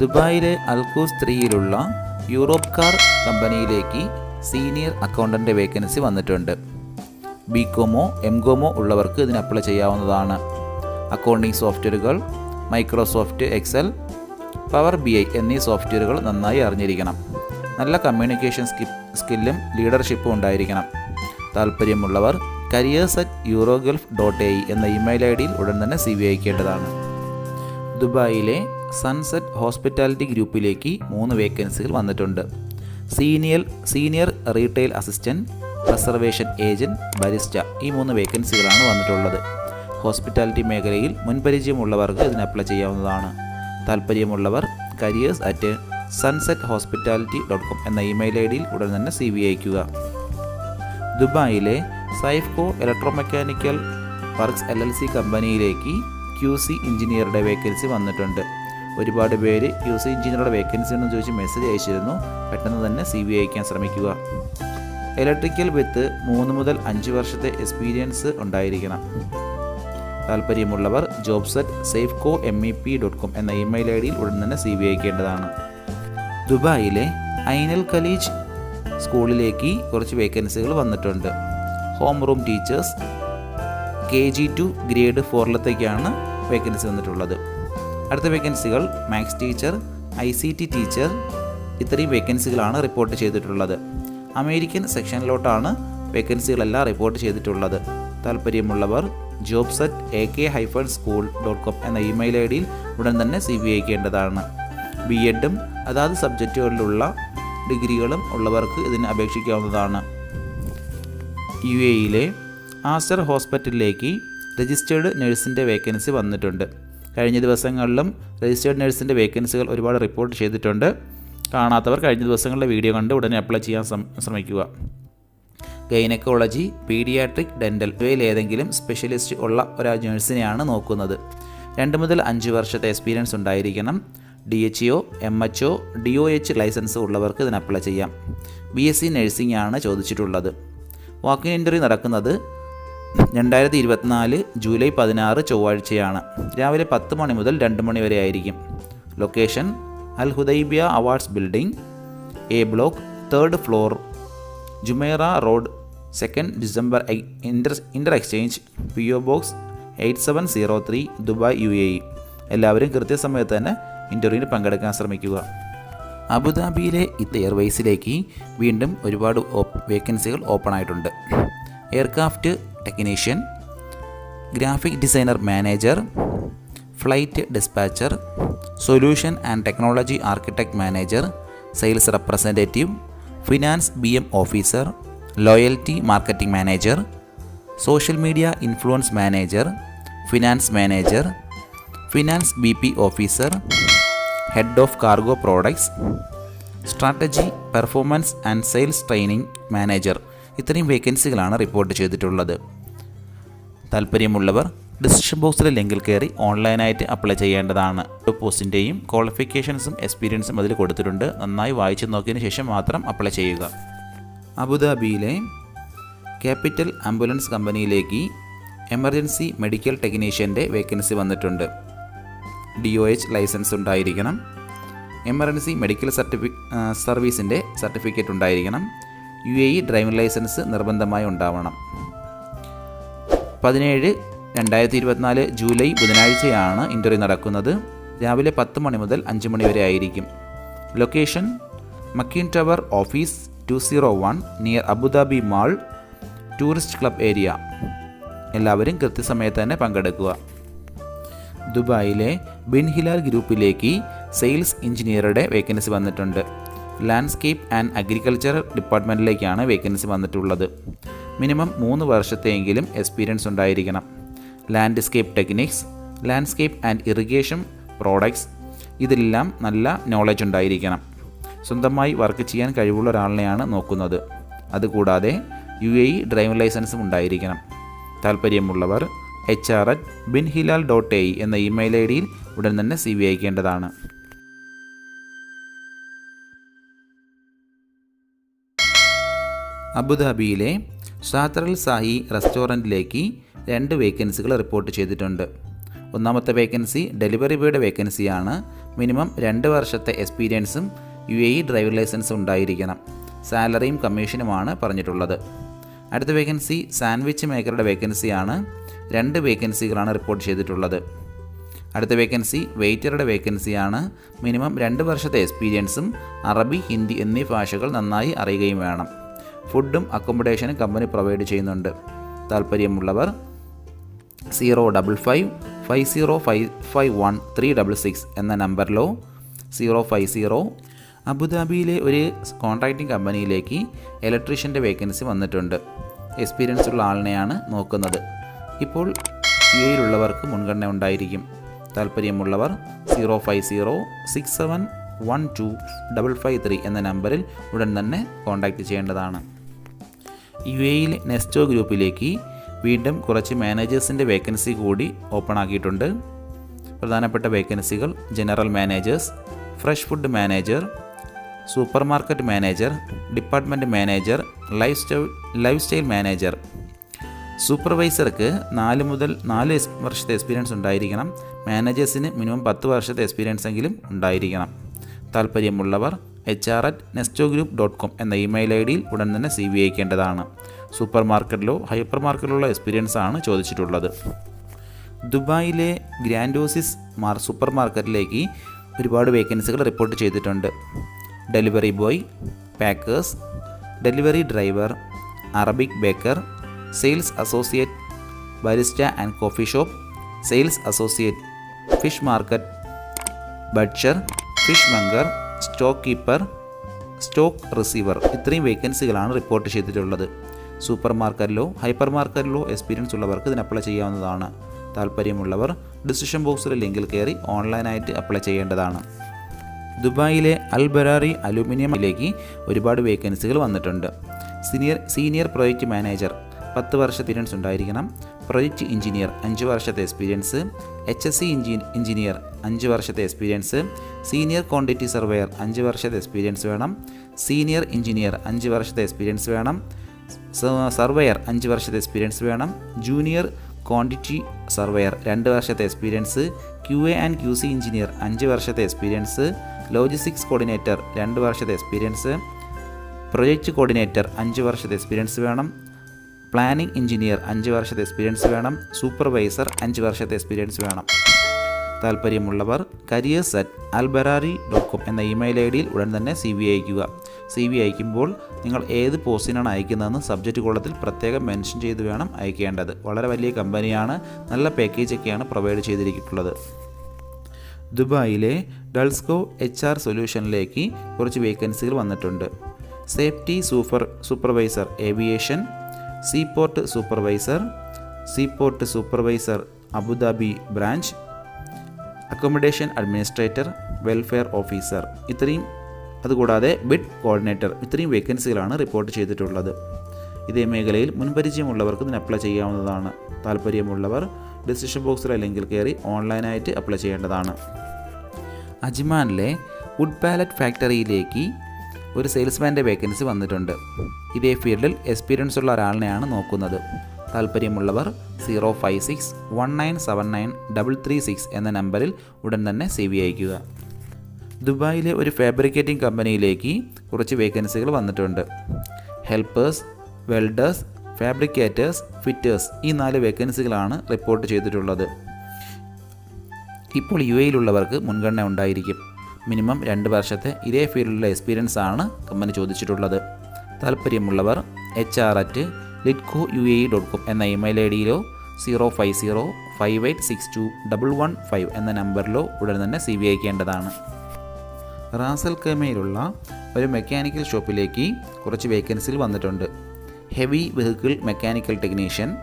ദുബായിലെ അൽക്കൂസ് ത്രീയിലുള്ള Europe car കമ്പനിയിലേക്ക് സീനിയർ അക്കൗണ്ടന്റ് വേക്കൻസി വന്നിട്ടുണ്ട്. ബി കോമോ എം കോമോ ഉള്ളവർക്ക് ഇതിന് അപ്ലൈ ചെയ്യാവുന്നതാണ്. അക്കൗണ്ടിംഗ് സോഫ്റ്റ്വെയറുകൾ Microsoft Excel Power B I എന്നീ സോഫ്റ്റ്വെയറുകൾ നന്നായി അറിഞ്ഞിരിക്കണം. നല്ല കമ്മ്യൂണിക്കേഷൻ സ്കി സ്കില്ലും ലീഡർഷിപ്പും ഉണ്ടായിരിക്കണം. താല്പര്യമുള്ളവർ careers at Euro Gulf dot A എന്ന ഇമെയിൽ ഐ ഡിയിൽ ഉടൻ തന്നെ സി വി അയക്കേണ്ടതാണ് ദുബായിലെ സൺസെറ്റ് ഹോസ്പിറ്റാലിറ്റി ഗ്രൂപ്പിലേക്ക് മൂന്ന് വേക്കൻസികൾ വന്നിട്ടുണ്ട്. Senior senior retail assistant reservation agent barista ഈ മൂന്ന് വേക്കൻസികളാണ് വന്നിട്ടുള്ളത്. ഹോസ്പിറ്റാലിറ്റി മേഖലയിൽ മുൻപരിചയമുള്ളവർക്ക് ഇതിന് അപ്ലൈ ചെയ്യാവുന്നതാണ്. താല്പര്യമുള്ളവർ careers at sunset hospitality dot com എന്ന ഇമെയിൽ ഐ ഡിയിൽ ഉടൻ തന്നെ സി വി അയക്കുക ദുബായിലെ Saifco electromechanical works L L C കമ്പനിയിലേക്ക് ക്യു സി എഞ്ചിനീയറുടെ വേക്കൻസി വന്നിട്ടുണ്ട്. ഒരുപാട് പേര് യു സി എഞ്ചിനീയറുടെ വേക്കൻസി എന്ന് ചോദിച്ച് മെസ്സേജ് അയച്ചിരുന്നു. പെട്ടെന്ന് തന്നെ സി വി അയക്കാൻ ശ്രമിക്കുക. ഇലക്ട്രിക്കൽ വിത്ത് മൂന്ന് മുതൽ അഞ്ച് വർഷത്തെ എക്സ്പീരിയൻസ് ഉണ്ടായിരിക്കണം. താല്പര്യമുള്ളവർ jobs at Safco M E P dot com എന്ന ഇമെയിൽ ഐ ഡിയിൽ ഉടൻ തന്നെ സി വി അയക്കേണ്ടതാണ്. ദുബായിലെ ഐനൽ കലീജ് സ്കൂളിലേക്ക് കുറച്ച് വേക്കൻസികൾ വന്നിട്ടുണ്ട്. Home room teachers K G to grade ഫോറിലത്തേക്കാണ് vacancy വന്നിട്ടുള്ളത്. അടുത്ത വേക്കൻസികൾ maths teacher I C T teacher ഇത്രയും വേക്കൻസികളാണ് റിപ്പോർട്ട് ചെയ്തിട്ടുള്ളത്. അമേരിക്കൻ സെക്ഷനിലോട്ടാണ് വേക്കൻസികളെല്ലാം റിപ്പോർട്ട് ചെയ്തിട്ടുള്ളത്. താല്പര്യമുള്ളവർ jobs at A K hyphen school dot com എന്ന ഇമെയിൽ ഐ ഡിയിൽ ഉടൻ തന്നെ സി വി അയക്കേണ്ടതാണ്. ബി എഡും അതാത് സബ്ജക്റ്റുകളിലുള്ള ഡിഗ്രികളും ഉള്ളവർക്ക് ഇതിന് അപേക്ഷിക്കാവുന്നതാണ്. യു എയിലെ ആസ്റ്റർ ഹോസ്പിറ്റലിലേക്ക് രജിസ്റ്റേർഡ് നഴ്സിന്റെ വേക്കൻസി വന്നിട്ടുണ്ട്. കഴിഞ്ഞ ദിവസങ്ങളിലും രജിസ്റ്റേർഡ് നഴ്സിന്റെ വേക്കൻസികൾ ഒരുപാട് റിപ്പോർട്ട് ചെയ്തിട്ടുണ്ട്. കാണാത്തവർ കഴിഞ്ഞ ദിവസങ്ങളിലെ വീഡിയോ കണ്ട് ഉടനെ അപ്ലൈ ചെയ്യാൻ ശ്രമിക്കുക. ഗൈനക്കോളജി പീഡിയാട്രിക് ഡെന്റൽ ഇവയിൽ ഏതെങ്കിലും സ്പെഷ്യലിസ്റ്റ് ഉള്ള ഒരു നഴ്സിനെയാണ് നോക്കുന്നത്. രണ്ട് മുതൽ അഞ്ച് വർഷത്തെ എക്സ്പീരിയൻസ് ഉണ്ടായിരിക്കണം. D H O M H O D O H licence ഉള്ളവർക്ക് ഇതിന് അപ്ലൈ ചെയ്യാം. ബി എസ് സി നഴ്സിംഗ് ആണ് ചോദിച്ചിട്ടുള്ളത്. വാക്കിൻ ഇന്റർവ്യൂ നടക്കുന്നത് രണ്ടായിരത്തി ഇരുപത്തിനാല് ജൂലൈ പതിനാറ് ചൊവ്വാഴ്ചയാണ്. രാവിലെ പത്ത് മണി മുതൽ രണ്ട് മണി വരെ ആയിരിക്കും. Location Al Hudaibiya awards building A block third floor Jumeirah road second December inter exchange P O box eight seven zero three Dubai U A E എല്ലാവരും കൃത്യസമയത്ത് തന്നെ ഇന്റർവ്യൂവിന് പങ്കെടുക്കാൻ ശ്രമിക്കുക. അബുദാബിയിലെ ഇത് എയർവേസിലേക്ക് വീണ്ടും ഒരുപാട് വേക്കൻസികൾ ഓപ്പൺ ആയിട്ടുണ്ട്. Aircraft technician graphic designer manager flight dispatcher solution and technology architect manager sales representative finance B M officer loyalty marketing manager social media influence manager finance manager finance B P officer head of cargo products strategy performance and sales training manager ഇത്രയും വേക്കൻസികളാണ് report ചെയ്തിട്ടുള്ളത്. താല്പര്യമുള്ളവർ description ബോക്സിലെ ലിങ്കിൽ കയറി ഓൺലൈനായിട്ട് apply ചെയ്യേണ്ടതാണ്. പോസ്റ്റിന്റെയും ക്വാളിഫിക്കേഷൻസും എക്സ്പീരിയൻസും അതിൽ കൊടുത്തിട്ടുണ്ട്. നന്നായി വായിച്ചു നോക്കിയതിന് ശേഷം മാത്രം അപ്ലൈ ചെയ്യുക. അബുദാബിയിലെ ക്യാപിറ്റൽ ആംബുലൻസ് കമ്പനിയിലേക്ക് എമർജൻസി മെഡിക്കൽ ടെക്നീഷ്യന്റെ വേക്കൻസി വന്നിട്ടുണ്ട്. ഡി ഒ എച്ച് ലൈസൻസ് ഉണ്ടായിരിക്കണം. എമർജൻസി മെഡിക്കൽ സർട്ടിഫി സർവീസിന്റെ സർട്ടിഫിക്കറ്റ് ഉണ്ടായിരിക്കണം. U A E driving licence നിർബന്ധമായി ഉണ്ടാവണം. പതിനേഴ് രണ്ടായിരത്തി ഇരുപത്തിനാല് ജൂലൈ ബുധനാഴ്ചയാണ് ഇന്റർവ്യൂ നടക്കുന്നത്. രാവിലെ പത്ത് മണി മുതൽ അഞ്ച് മണി വരെ ആയിരിക്കും. Location Makeen tower office two zero one near Abu Dhabi mall tourist club area. എല്ലാവരും കൃത്യസമയത്ത് തന്നെ പങ്കെടുക്കുക. ദുബായിലെ ബിൻ ഹിലാൽ ഗ്രൂപ്പിലേക്ക് സെയിൽസ് എഞ്ചിനീയറുടെ വേക്കൻസി വന്നിട്ടുണ്ട്. ലാൻഡ്സ്കേപ്പ് ആൻഡ് അഗ്രികൾച്ചർ ഡിപ്പാർട്ട്മെന്റിലേക്കാണ് വേക്കൻസി വന്നിട്ടുള്ളത്. മിനിമം മൂന്ന് വർഷത്തെയെങ്കിലും എക്സ്പീരിയൻസ് ഉണ്ടായിരിക്കണം. Landscape techniques landscape and irrigation products ഇതിലെല്ലാം നല്ല നോളജ് ഉണ്ടായിരിക്കണം. സ്വന്തമായി വർക്ക് ചെയ്യാൻ കഴിവുള്ള ഒരാളിനെയാണ് നോക്കുന്നത്. അതുകൂടാതെ യു എ ഇ ഡ്രൈവിംഗ് ലൈസൻസും ഉണ്ടായിരിക്കണം. താല്പര്യമുള്ളവർ H R at Bin Hilal dot A എന്ന ഇമെയിൽ ഐ ഡിയിൽ ഉടൻ തന്നെ സി വി അയക്കേണ്ടതാണ്. അബുദാബിയിലെ ഷാത്തറൽ സാഹി റെസ്റ്റോറന്റിലേക്ക് രണ്ട് വേക്കൻസികൾ റിപ്പോർട്ട് ചെയ്തിട്ടുണ്ട്. ഒന്നാമത്തെ വേക്കൻസി ഡെലിവറി ബോയുടെ വേക്കൻസിയാണ്. മിനിമം രണ്ട് വർഷത്തെ എക്സ്പീരിയൻസും യു എ ഇ ഡ്രൈവിംഗ് ലൈസൻസും ഉണ്ടായിരിക്കണം. സാലറിയും കമ്മീഷനുമാണ് പറഞ്ഞിട്ടുള്ളത്. അടുത്ത വേക്കൻസി സാൻഡ്വിച്ച് മേക്കറുടെ വേക്കൻസിയാണ്. രണ്ട് വേക്കൻസികളാണ് റിപ്പോർട്ട് ചെയ്തിട്ടുള്ളത്. അടുത്ത വേക്കൻസി വെയ്റ്ററുടെ വേക്കൻസിയാണ്. മിനിമം രണ്ട് വർഷത്തെ എക്സ്പീരിയൻസും അറബി ഹിന്ദി എന്നീ ഭാഷകൾ നന്നായി അറിയുകയും വേണം. ഫുഡും അക്കോമഡേഷനും കമ്പനി പ്രൊവൈഡ് ചെയ്യുന്നുണ്ട്. താല്പര്യമുള്ളവർ zero double five five zero five five one three double six എന്ന നമ്പറിലോ സീറോ ഫൈവ് സീറോ അബുദാബിയിലെ ഒരു കോൺട്രാക്റ്റിംഗ് കമ്പനിയിലേക്ക് ഇലക്ട്രീഷ്യന്റെ വേക്കൻസി വന്നിട്ടുണ്ട്. എക്സ്പീരിയൻസ് ഉള്ള ആളിനെയാണ് നോക്കുന്നത്. ഇപ്പോൾ യു എയിലുള്ളവർക്ക് മുൻഗണന ഉണ്ടായിരിക്കും. താല്പര്യമുള്ളവർ zero five zero six seven one two double five three എന്ന നമ്പറിൽ ഉടൻ തന്നെ കോൺടാക്റ്റ് ചെയ്യേണ്ടതാണ്. യു എയിലെ നെസ്റ്റോ ഗ്രൂപ്പിലേക്ക് വീണ്ടും കുറച്ച് മാനേജേഴ്സിന്റെ വേക്കൻസി കൂടി ഓപ്പൺ ആക്കിയിട്ടുണ്ട്. പ്രധാനപ്പെട്ട വേക്കൻസികൾ general managers fresh food manager supermarket manager department manager lifestyle lifestyle manager. സൂപ്പർവൈസർക്ക് നാല് മുതൽ നാല് വർഷത്തെ എക്സ്പീരിയൻസ് ഉണ്ടായിരിക്കണം. മാനേജേഴ്സിന് മിനിമം പത്ത് വർഷത്തെ എക്സ്പീരിയൻസ് എങ്കിലും ഉണ്ടായിരിക്കണം. താല്പര്യമുള്ളവർ H R at Nesto group dot com എന്ന ഇമെയിൽ ഐ ഡിയിൽ ഉടൻ തന്നെ സി വി അയക്കേണ്ടതാണ്. സൂപ്പർ മാർക്കറ്റിലോ ഹൈപ്പർ മാർക്കറ്റിലുള്ള എക്സ്പീരിയൻസ് ആണ് ചോദിച്ചിട്ടുള്ളത്. ദുബായിലെ ഗ്രാൻഡോസിസ് മാർ സൂപ്പർ മാർക്കറ്റിലേക്ക് ഒരുപാട് വേക്കൻസികൾ റിപ്പോർട്ട് ചെയ്തിട്ടുണ്ട്. Delivery boy packers delivery driver Arabic baker sales associate barista and coffee shop sales associate fish market butcher fishmonger stock keeper stock receiver ഇത്രയും വേക്കൻസികളാണ് റിപ്പോർട്ട് ചെയ്തിട്ടുള്ളത്. സൂപ്പർ മാർക്കറ്റിലോ ഹൈപ്പർ മാർക്കറ്റിലോ എക്സ്പീരിയൻസ് ഉള്ളവർക്ക് ഇതിന് അപ്ലൈ ചെയ്യാവുന്നതാണ്. താല്പര്യമുള്ളവർ ഡിസിഷൻ ബോക്സിലെ ലിങ്കിൽ കയറി ഓൺലൈനായിട്ട് അപ്ലൈ ചെയ്യേണ്ടതാണ്. ദുബായിലെ അൽ ബറാറി അലൂമിനിയമിലേക്ക് ഒരുപാട് വേക്കൻസികൾ വന്നിട്ടുണ്ട്. സീനിയർ സീനിയർ പ്രൊജക്റ്റ് മാനേജർ പത്ത് വർഷത്തെ എക്സ്പീരിയൻസ് ഉണ്ടായിരിക്കണം. പ്രൊജക്റ്റ് എഞ്ചിനീയർ അഞ്ച് വർഷത്തെ എക്സ്പീരിയൻസ് എച്ച് എസ് സി എഞ്ചി എഞ്ചിനീയർ അഞ്ച് വർഷത്തെ എക്സ്പീരിയൻസ് സീനിയർ ക്വാണ്ടിറ്റി സർവേയർ അഞ്ച് വർഷത്തെ എക്സ്പീരിയൻസ് വേണം. സീനിയർ എഞ്ചിനീയർ അഞ്ച് വർഷത്തെ എക്സ്പീരിയൻസ് വേണം. സർവേയർ അഞ്ച് വർഷത്തെ എക്സ്പീരിയൻസ് വേണം. ജൂനിയർ ക്വാണ്ടിറ്റി സർവേയർ രണ്ട് വർഷത്തെ experience Q A and Q C engineer അഞ്ച് വർഷത്തെ എക്സ്പീരിയൻസ് ലോജിസ്റ്റിക്സ് കോർഡിനേറ്റർ രണ്ട് വർഷത്തെ എക്സ്പീരിയൻസ് പ്രൊജക്റ്റ് കോർഡിനേറ്റർ അഞ്ച് വർഷത്തെ എക്സ്പീരിയൻസ് വേണം. പ്ലാനിംഗ് എഞ്ചിനീയർ അഞ്ച് വർഷത്തെ എക്സ്പീരിയൻസ് വേണം. സൂപ്പർവൈസർ അഞ്ച് വർഷത്തെ എക്സ്പീരിയൻസ് വേണം. താല്പര്യമുള്ളവർ careers at Albarari dot com എന്ന ഇമെയിൽ ഐ ഡിയിൽ ഉടൻ തന്നെ സി വി അയക്കുക സി വി അയക്കുമ്പോൾ നിങ്ങൾ ഏത് പോസ്റ്റിനാണ് അയക്കുന്നതെന്ന് സബ്ജക്റ്റ് കോളത്തിൽ പ്രത്യേകം മെൻഷൻ ചെയ്ത് വേണം അയക്കേണ്ടത്. വളരെ വലിയ കമ്പനിയാണ് നല്ല പാക്കേജൊക്കെയാണ് പ്രൊവൈഡ് ചെയ്തിരിച്ചിട്ടുള്ളത് ദുബായിലെ ഡൾസ്കോ എച്ച് ആർ സൊല്യൂഷനിലേക്ക് കുറച്ച് വേക്കൻസികൾ വന്നിട്ടുണ്ട്. Safety super supervisor aviation seaport supervisor seaport supervisor Abu Dhabi branch accommodation administrator welfare officer ഇത്രയും അതുകൂടാതെ ബിഡ് കോർഡിനേറ്റർ ഇത്രയും വേക്കൻസികളാണ് റിപ്പോർട്ട് ചെയ്തിട്ടുള്ളത്. ഇതേ മേഖലയിൽ മുൻപരിചയമുള്ളവർക്ക് ഇതിന് അപ്ലൈ ചെയ്യാവുന്നതാണ്. താല്പര്യമുള്ളവർ ഡിസിഷൻ ബോക്സിലെ അല്ലെങ്കിൽ കയറി ഓൺലൈനായിട്ട് അപ്ലൈ ചെയ്യേണ്ടതാണ്. അജ്മാനിലെ വുഡ് പാലറ്റ് ഫാക്ടറിയിലേക്ക് ഒരു സെയിൽസ്മാന്റെ വേക്കൻസി വന്നിട്ടുണ്ട്. ഇതേ ഫീൽഡിൽ എക്സ്പീരിയൻസ് ഉള്ള ഒരാളിനെയാണ് നോക്കുന്നത്. താല്പര്യമുള്ളവർ zero five six one nine seven nine double three six എന്ന നമ്പറിൽ ഉടൻ തന്നെ സി വി അയക്കുക ദുബായിലെ ഒരു ഫാബ്രിക്കേറ്റിംഗ് കമ്പനിയിലേക്ക് കുറച്ച് വേക്കൻസികൾ വന്നിട്ടുണ്ട്. ഹെൽപ്പേഴ്സ് വെൽഡേഴ്സ് ഫാബ്രിക്കേറ്റേഴ്സ് ഫിറ്റേഴ്സ് ഈ നാല് വേക്കൻസികളാണ് റിപ്പോർട്ട് ചെയ്തിട്ടുള്ളത്. ഇപ്പോൾ യു എയിലുള്ളവർക്ക് മുൻഗണന ഉണ്ടായിരിക്കും. മിനിമം രണ്ട് വർഷത്തെ ഇതേ ഫീൽഡിലെ എക്സ്പീരിയൻസ് ആണ് കമ്പനി ചോദിച്ചിട്ടുള്ളത്. താല്പര്യമുള്ളവർ H R at Litco U A dot com എന്ന email I ഡിയിലോ zero five zero five eight six two double one five എന്ന നമ്പറിലോ ഉടൻ തന്നെ സി വി അയക്കേണ്ടതാണ്. റാസൽ കമയിലുള്ള ഒരു മെക്കാനിക്കൽ ഷോപ്പിലേക്ക് കുറച്ച് വേക്കൻസികൾ വന്നിട്ടുണ്ട്. ഹെവി വെഹിക്കിൾ മെക്കാനിക്കൽ ടെക്നീഷ്യൻ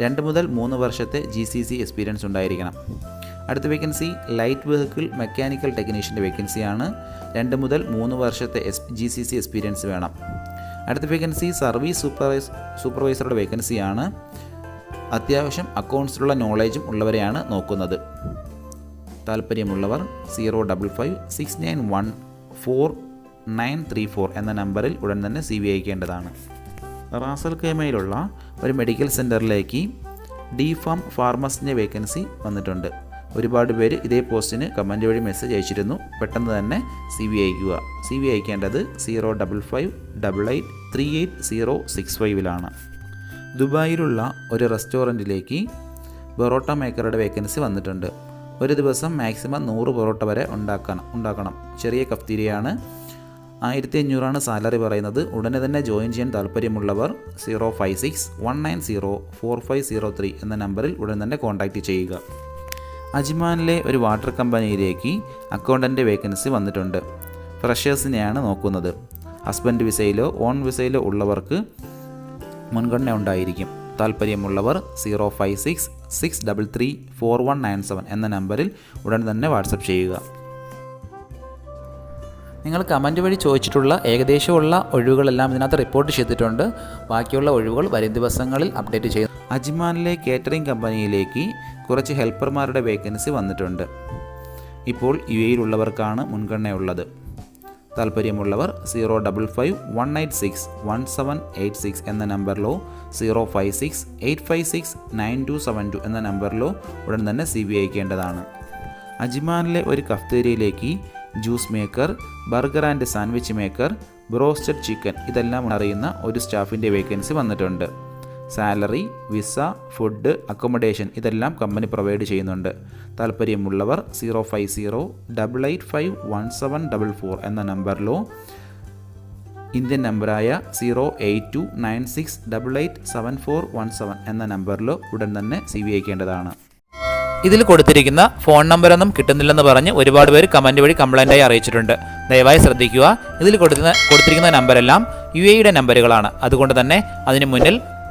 രണ്ട് മുതൽ മൂന്ന് വർഷത്തെ ജി സി സി എക്സ്പീരിയൻസ് ഉണ്ടായിരിക്കണം. അടുത്ത വേക്കൻസി ലൈറ്റ് വെഹിക്കിൾ മെക്കാനിക്കൽ ടെക്നീഷ്യന്റെ വേക്കൻസിയാണ് രണ്ട് മുതൽ മൂന്ന് വർഷത്തെ S G C C experience വേണം. അടുത്ത വേക്കൻസി സർവീസ് സൂപ്പർവൈസ് സൂപ്പർവൈസറുടെ വേക്കൻസിയാണ് അത്യാവശ്യം അക്കൗണ്ട്സിലുള്ള നോളേജും ഉള്ളവരെയാണ് നോക്കുന്നത്. താല്പര്യമുള്ളവർ zero double five six nine one four nine three four എന്ന നമ്പറിൽ ഉടൻ തന്നെ സി വി അയക്കേണ്ടതാണ്. റാസൽ കേമയിലുള്ള ഒരു മെഡിക്കൽ സെന്ററിലേക്ക് ഡി ഫാം ഫാർമസിന്റെ വേക്കൻസി വന്നിട്ടുണ്ട്. ഒരുപാട് പേര് ഇതേ പോസ്റ്റിന് കമന്റ് വഴി മെസ്സേജ് അയച്ചിരുന്നു. പെട്ടെന്ന് തന്നെ സി വി അയക്കുക. C V അയക്കേണ്ടത് zero double five double eight three eight zero six ഫൈവിലാണ് ദുബായിലുള്ള ഒരു റെസ്റ്റോറന്റിലേക്ക് പൊറോട്ട മേക്കറുടെ വേക്കൻസി വന്നിട്ടുണ്ട്. ഒരു ദിവസം മാക്സിമം നൂറ് പൊറോട്ട വരെ ഉണ്ടാക്കണം ഉണ്ടാക്കണം. ചെറിയ കഫ്തീരിയാണ്. ആയിരത്തി അഞ്ഞൂറാണ് സാലറി പറയുന്നത്. ഉടനെ തന്നെ ജോയിൻ ചെയ്യാൻ താല്പര്യമുള്ളവർ zero five six one nine zero four five zero three എന്ന നമ്പറിൽ ഉടൻ തന്നെ കോൺടാക്റ്റ് ചെയ്യുക. അജ്മാനിലെ ഒരു വാട്ടർ കമ്പനിയിലേക്ക് അക്കൗണ്ടന്റ് വേക്കൻസി വന്നിട്ടുണ്ട്. ഫ്രഷേഴ്സിനെയാണ് നോക്കുന്നത്. ഹസ്ബൻഡ് വിസയിലോ ഓൺ വിസയിലോ ഉള്ളവർക്ക് മുൻഗണന ഉണ്ടായിരിക്കും. താല്പര്യമുള്ളവർ zero five six six double three four one nine seven എന്ന നമ്പറിൽ ഉടൻ തന്നെ വാട്സപ്പ് ചെയ്യുക. നിങ്ങൾ കമന്റ് വഴി ചോദിച്ചിട്ടുള്ള ഏകദേശമുള്ള ഒഴിവുകളെല്ലാം ഇതിനകത്ത് റിപ്പോർട്ട് ചെയ്തിട്ടുണ്ട്. ബാക്കിയുള്ള ഒഴിവുകൾ വരും ദിവസങ്ങളിൽ അപ്ഡേറ്റ് ചെയ്യും അജ്മാനിലെ കേറ്ററിംഗ് കമ്പനിയിലേക്ക് കുറച്ച് ഹെൽപ്പർമാരുടെ വേക്കൻസി വന്നിട്ടുണ്ട്. ഇപ്പോൾ യു എയിലുള്ളവർക്കാണ് മുൻഗണനയുള്ളത്. താല്പര്യമുള്ളവർ zero double five one eight six one seven eight six എന്ന നമ്പറിലോ zero five six eight five six nine two seven two എന്ന നമ്പറിലോ ഉടൻ തന്നെ സി ബി അയക്കേണ്ടതാണ്. അജ്മാനിലെ ഒരു കഫ്തേരിയയിലേക്ക് juice maker burger and sandwich maker broasted chicken ഇതെല്ലാം അറിയുന്ന ഒരു സ്റ്റാഫിന്റെ വേക്കൻസി വന്നിട്ടുണ്ട്. സാലറി വിസ ഫുഡ് അക്കോമഡേഷൻ ഇതെല്ലാം കമ്പനി പ്രൊവൈഡ് ചെയ്യുന്നുണ്ട്. താല്പര്യമുള്ളവർ zero five zero double eight five one seven double four എന്ന നമ്പറിലോ ഇന്ത്യൻ നമ്പറായ zero eight two nine six double eight seven four one seven എന്ന നമ്പറിലോ ഉടൻ തന്നെ സി വി അയക്കേണ്ടതാണ്. ഇതിൽ കൊടുത്തിരിക്കുന്ന ഫോൺ നമ്പറൊന്നും കിട്ടുന്നില്ലെന്ന് പറഞ്ഞ് ഒരുപാട് പേര് കമന്റ് വഴി കംപ്ലൈന്റായി അറിയിച്ചിട്ടുണ്ട്. ദയവായി ശ്രദ്ധിക്കുക. ഇതിൽ കൊടുക്കുന്ന കൊടുത്തിരിക്കുന്ന നമ്പരെല്ലാം യു എയുടെ നമ്പറുകളാണ്. അതുകൊണ്ട് തന്നെ അതിന് മുന്നിൽ